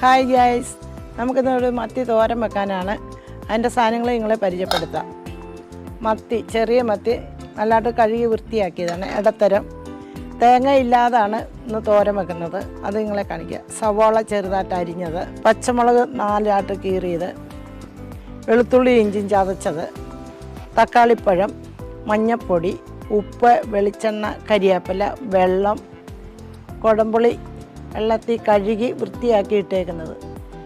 Hi guys നമുക്കിന്ന് ഒരു മത്തി തോരൻ വെക്കാനാണ്. അതിന്റെ സാധനങ്ങൾ നിങ്ങളെ പരിചയപ്പെടുത്താം. മത്തി ചെറിയ മത്തി നല്ലതായിട്ട് കഴുകി വൃത്തിയാക്കിയതാണ്. ഇടത്തരം. തേങ്ങ ഇല്ലാതാണ് ഇന്ന് തോരൻ വെക്കുന്നത്. അത് നിങ്ങളെ കാണിക്കുക സവോള ചെറുതായിട്ട് അരിഞ്ഞത്. പച്ചമുളക് നാലായിട്ട് കീറിയത്. വെളുത്തുള്ളി ഇഞ്ചിയും ചതച്ചത്. തക്കാളിപ്പഴം മഞ്ഞപ്പൊടി ഉപ്പ് വെളിച്ചെണ്ണ കരിയാപ്പില വെള്ളം കുടംപുളി വെള്ളത്തിൽ കഴുകി വൃത്തിയാക്കി ഇട്ടേക്കുന്നത്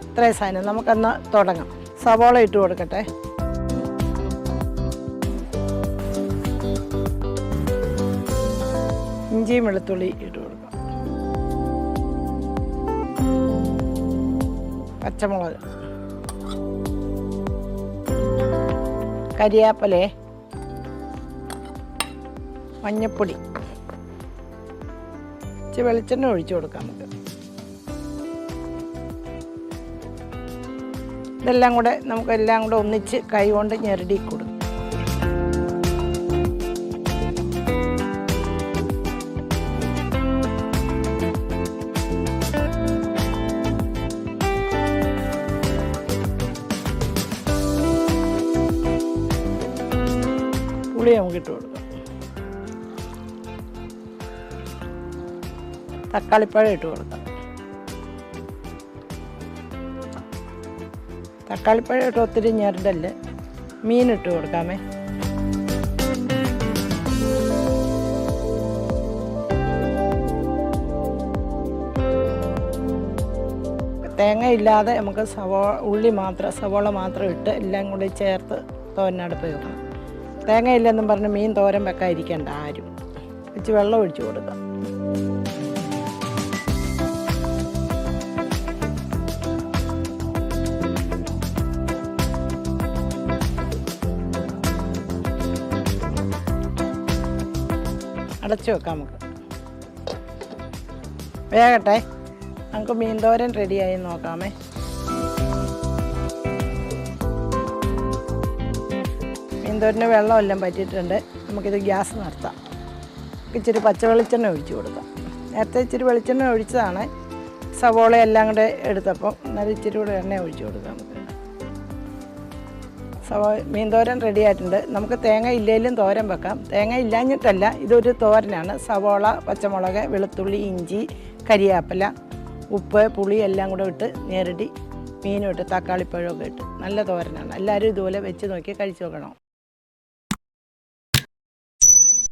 ഇത്രയും സാധനം. നമുക്കന്ന് തുടങ്ങാം. സവോള ഇട്ട് കൊടുക്കട്ടെ. ഇഞ്ചിയും വെളുത്തുള്ളി ഇട്ട് കൊടുക്കാം. പച്ചമുളക്. കരിയാപ്പലെ. മഞ്ഞപ്പൊടി. ഇച്ചിരി വെളിച്ചെണ്ണ ഒഴിച്ചു കൊടുക്കാം നമുക്ക്. ഇതെല്ലാം കൂടെ നമുക്കെല്ലാം കൂടെ ഒന്നിച്ച് കൈ കൊണ്ട് ഞെരടി കൊടുക്കും. പുളി നമുക്ക് ഇട്ട് കൊടുക്കാം. തക്കാളിപ്പഴം ഇട്ട് കൊടുക്കാം. തക്കാളിപ്പഴം ഒത്തിരി ഞെരടൽ മീനിട്ട് കൊടുക്കാമേ. തേങ്ങ ഇല്ലാതെ നമുക്ക് സവോ ഉള്ളി മാത്രം സവോള മാത്രം ഇട്ട് എല്ലാം കൂടി ചേർത്ത് തോരനടുപ്പ് വെക്കണം. തേങ്ങ ഇല്ലെന്നും പറഞ്ഞ് മീൻ തോരൻ വെക്കാതിരിക്കേണ്ട ആരും. വെച്ച് വെള്ളം ഒഴിച്ചു കൊടുക്കാം. അടച്ചു വെക്കാം നമുക്ക്. വേഗട്ടെ. നമുക്ക് മീൻതോരൻ റെഡിയായി നോക്കാമേ. മീൻതോരന് വെള്ളം വെള്ളമെല്ലാം പറ്റിയിട്ടുണ്ട്. നമുക്കിത് ഗ്യാസ് നിർത്താം. ഇച്ചിരി പച്ചവെളിച്ചെണ്ണ ഒഴിച്ച് കൊടുക്കാം. നേരത്തെ ഇച്ചിരി വെളിച്ചെണ്ണ ഒഴിച്ചതാണ്. സവോള എല്ലാം കൂടെ എടുത്തപ്പോൾ എന്നാലും ഇച്ചിരി കൂടെ എണ്ണ ഒഴിച്ചു കൊടുക്കാം. മീൻ തോരൻ റെഡി ആയിട്ടുണ്ട്. നമുക്ക് തേങ്ങ ഇല്ലെങ്കിലും തോരൻ വെക്കാം. തേങ്ങ ഇല്ലാഞ്ഞിട്ടല്ല ഇതൊരു തോരനാണ്. സവോള പച്ചമുളക് വെളുത്തുള്ളി ഇഞ്ചി കരിയാപ്പില ഉപ്പ് പുളി എല്ലാം കൂടെ ഇട്ട് നേരടി മീനും ഇട്ട് തക്കാളിപ്പഴമൊക്കെ ഇട്ട്. നല്ല തോരനാണ്. എല്ലാവരും ഇതുപോലെ വെച്ച് നോക്കി കഴിച്ചു നോക്കണം.